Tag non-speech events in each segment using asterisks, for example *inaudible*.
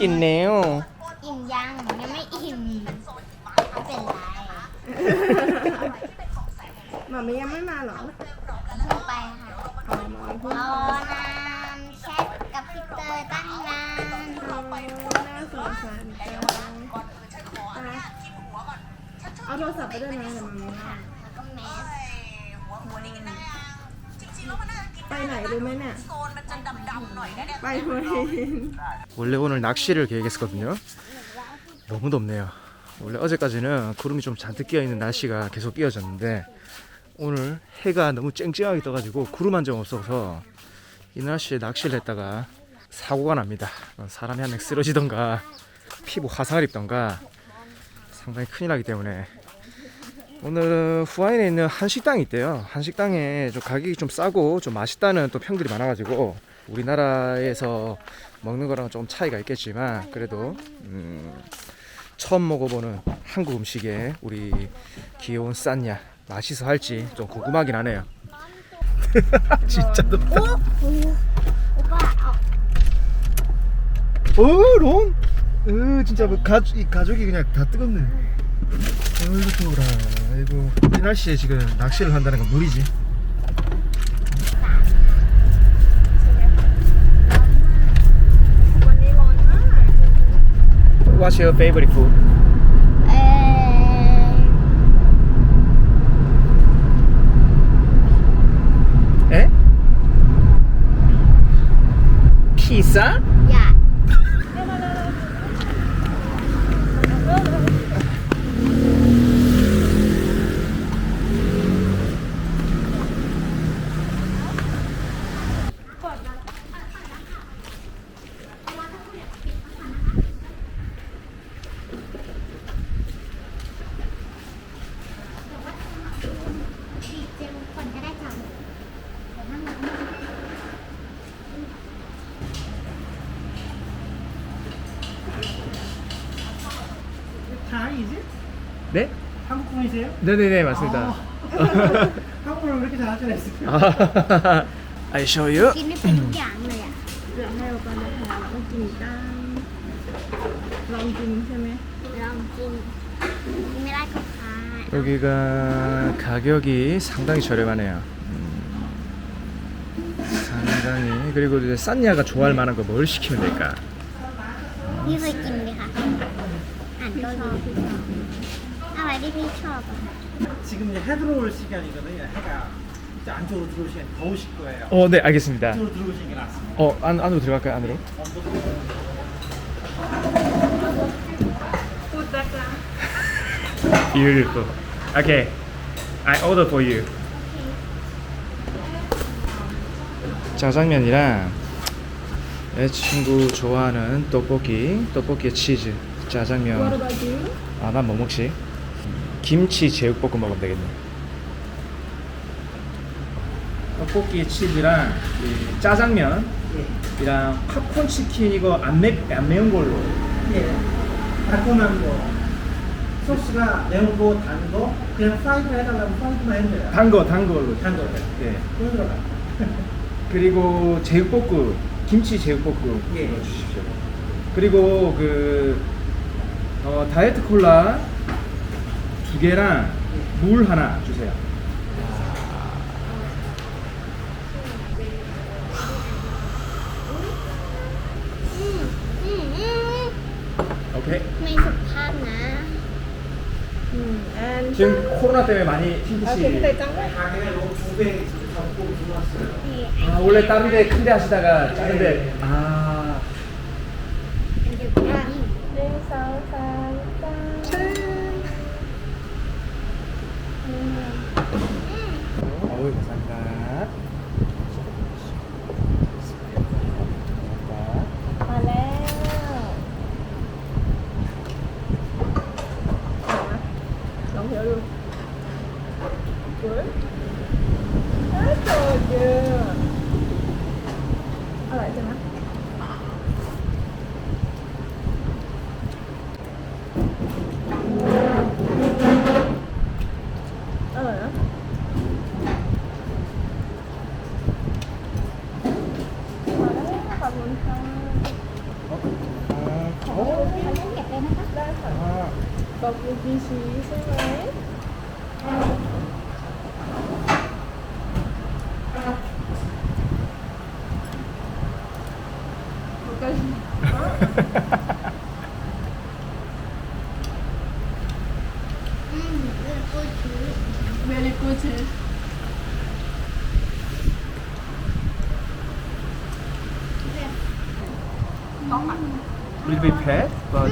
กินแล้วอิ่มยังยังไม่อิ่มไม่เป็นไรหมามียังไม่มาเหรอเพิ่งไปค่ะอ๋อหมามีเพิ่งรอนานแชทกับพี่เตยตั้งนานโอ้น่าสงสารจังไปเอาโทรศัพท์ไปด้วยนะเดี๋ยวหมามีมาแล้วก็แมส ไปไหนรู้ไหมเนี่ยไปหัวหิน 원래 오늘 낚시를 계획했었거든요. 너무 덥네요. 원래 어제까지는 구름이 좀 잔뜩 끼어 있는 날씨가 계속 이어졌는데 오늘 해가 너무 쨍쨍하게 떠가지고 구름 한 점 없어서 이 날씨에 낚시를 했다가 사고가 납니다. 사람이 한 명 쓰러지던가 피부 화상을 입던가 상당히 큰일 나기 때문에 오늘 후아인에 있는 한식당이 있대요. 한식당에 좀 가격이 좀 싸고 좀 맛있다는 또 평들이 많아가지고 우리나라에서 먹는 거랑 좀 차이가 있겠지만 그래도 음, 처음 먹어보는 한국 음식에 우리 귀여운 싼냐 맛있어 할지 좀 궁금하긴 하네요. *laughs* 진짜. 오빠 어, 어, 롱. 으, 진짜 뭐 가, 이 가족이 그냥 다 뜨겁네. 얼굴아 아이고 이 날씨에 지금 낚시를 한다는 건 무리지 What's your favorite food? 에? 피자? Yeah. 네? 한국 분이세요? 네네네 맞습니다. 아. 한국어를 왜 이렇게 잘할 줄 아시죠? 아, I show you. Give me pen, get on it. Rồi hai bà con đã thả lòng chìm ta. Lòng chìm xem em. Lòng chìm. Give me like a pie. 여기가 가격이 상당히 저렴하네요. 음, 상당히 그리고 이제 산야가 좋아할 만한 거 뭘 시키면 될까? He's like, give me 다리 펼쳐봐. 지금 이제 해 들어올 시간이거든요. 해가 이제 안쪽으로 들어올 시간 더우실 거예요. 어, 네, 알겠습니다. 안쪽으로 들어오시는 게 낫습니다. 어, 안, 안으로 들어갈까요? 안으로? Beautiful. Okay. I order for you. 짜장면이랑 내 친구 좋아하는 떡볶이, 떡볶이에 치즈, 짜장면. 아, 난 뭐 먹지? 김치 제육볶음 먹으면 되겠네. 떡볶이에 치즈랑 이 짜장면이랑 팝콘 치킨 이거 안, 매, 안 매운 걸로. 예. 달콤한 거. 소스가 매운 거, 단 거, 그냥 프라이드만 해달라면 프라이드만 해도 돼요. 단 거, 단 걸로. 단 거. 네. 예. 그거 들어가. *laughs* 그리고 제육볶음, 김치 제육볶음 예. 넣어 주십시오. 그리고 그 어, 다이어트 콜라 두 개랑 물 하나 주세요. 오케이. ไม่สุภาพนะ อืม and 지금 코로나 때문에 많이 โอเค 힘드시. พี่เตยจังเลย 가게가 너무 두배 잡고 들어왔어요. 아 원래 다른 데 큰 데 하시다가 작은 데. 아 có mặt little bit pale but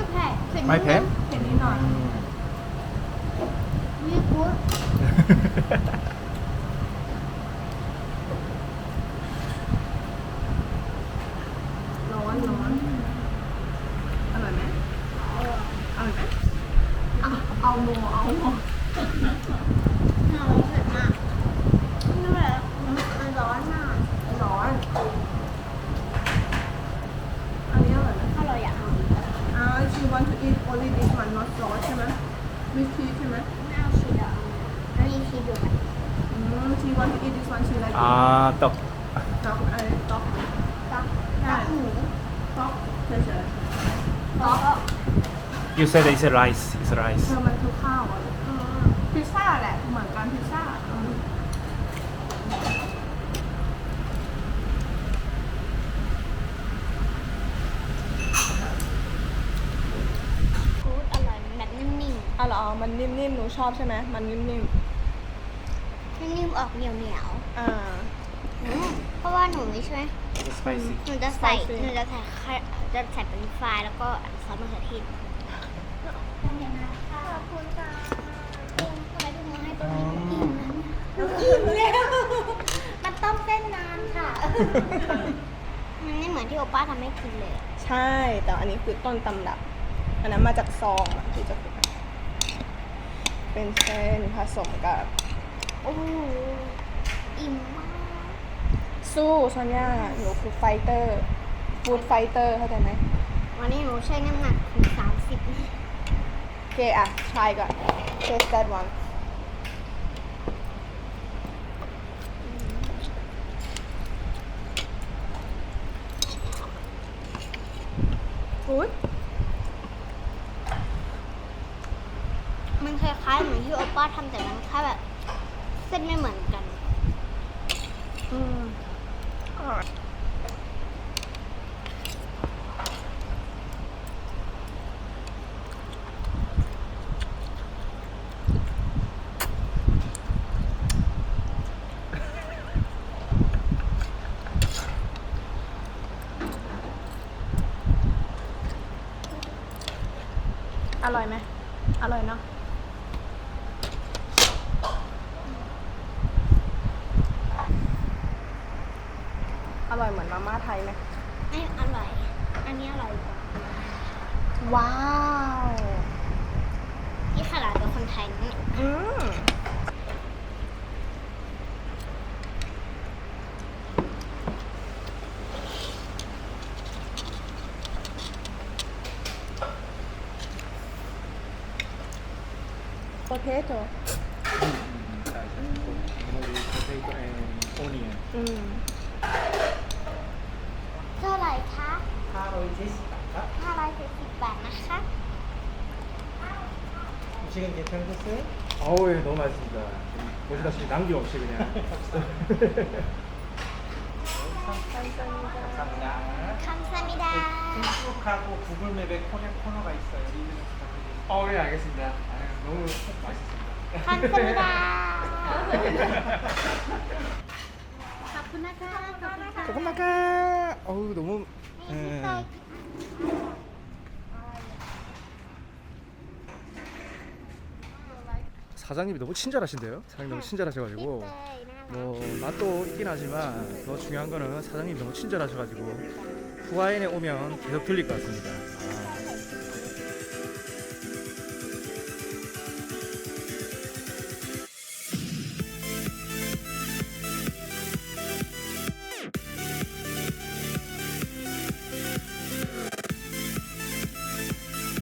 my pale phải đi nói Weird word. Ông mua, ông mua. with cheese ใช่ไหม ไม่เอาชีสอ่ะแล้วมีชีสอยู่ไหม อืม she want to eat this one she like it อ่าตอก ต๊อกไอ้ต๊อก ตักตักหมู ต๊อกเฉย ตัก you said it's a rice it's a ๆ rice เธอมันคือข้าวอ่ะพิซซ่าแหละ เหมือน มันนิ่มๆ หนูชอบใช่ไหม มันนิ่มๆนิ่มๆออกเหนียวๆอ่าๆอืมเพราะว่าหนูไม่ใช่ไหม spicy หนูจะใส่ Spicy หนูจะใส่ไข่จะใส่เป็นไฟรายแล้วก็ซอสมะเขือเทศขอบคุณค่ะทำไมถึงมาให้ตรงนี้อิ่มนั้นอิ่มแล้ว มันต้มเส้นนานค่ะ มันไม่เหมือนที่โอป้าทำให้กินเลย ใช่ แต่อันนี้คือต้นตำรับ อันนั้นมาจากซองอะที่จะ เป็นเส้นผสมกับ โอ้โหอิ่มมากสู้ซอนย่าหนูคือไฟเตอร์ฟู้ดไฟเตอร์เข้าใจไหมวันนี้หนูใช้น้ำหนักถึงสามสิบโอเคอะ try ก่อน taste that one อุ้ย มันคล้ายๆเหมือน ที่โอป้าทำแต่มันแค่แบบ เส้นไม่เหมือนกัน อืมอร่อยอร่อยไหมอร่อยเนาะ อร่อยเห มือนมาม่าไทยไหมไม่อร่อย อันนี้อร่อยกว่าว้าวนี่ขนาดเป็นคนไทยนะเนี่ยอืมโปเทโต้ potato and onion อืม 570원 가? 570บาทนะคะ 음식은 괜찮으셨어요? 어우 예, 너무 맛있습니다 보시다시피 남김없이 그냥 감사합니다. 감사합니다. 페이스북하고 구글맵에 코너, 코너가 있어요. 리뷰 부탁드립니다. 어예 알겠습니다 아유, 너무 맛있습니다 감사합니다. ขอบคุณนะคะขอบคุณค่ะ 잠깐만까 어우 너무 예. 사장님이 너무 친절하신데요? 사장님 너무 친절하셔가지고 뭐 맛도 있긴 하지만 더 중요한 거는 사장님이 너무 친절하셔가지고 후아인에 오면 계속 들릴 것 같습니다.